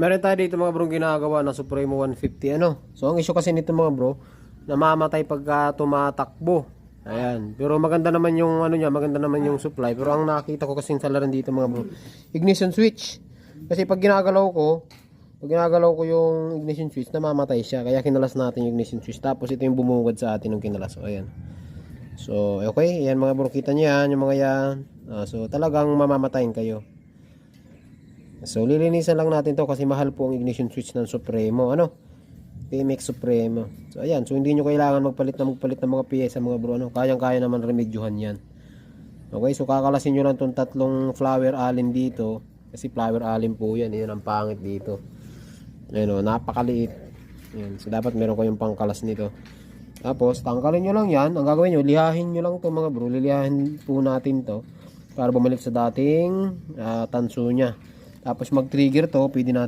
Meron tayo dito mga bro ginagawa na Supremo 150 ano. So ang issue kasi nito mga bro, namamatay pagka tumatakbo. Ayan. Pero maganda naman yung ano niya, maganda naman yung supply. Pero ang nakita ko kasi sa laran dito mga bro, ignition switch. Kasi pag ginagalaw ko, pag ginagalaw ko yung ignition switch, namamatay siya. Kaya kinalas natin yung ignition switch. Tapos ito yung bumungad sa atin ng kinalas. So ayan. So okay, yan mga bro, kita niyo yan, yung mga yan. Ah, so talagang mamamatayin kayo. So lilinisan lang natin to kasi mahal po ang ignition switch ng Supremo. Ano? PMX Supremo. So ayan, so hindi nyo kailangan magpalit na magpalit ng mga piyesa mga bro. Ano? Kayang-kaya naman remedyuhan yan. Okay, so kakalasin nyo lang tong tatlong flower alin dito. Kasi flower alin po yan. Yan ang pangit dito. Ayan o, napakaliit. Ayan, so dapat meron kayong pangkalas nito. Tapos, tanggalin nyo lang yan. Ang gagawin nyo, lihahin nyo lang to mga bro. Lilihahin po natin to. Para bumalik sa dating ah, tanso niya. Tapos mag-trigger to, pwede natin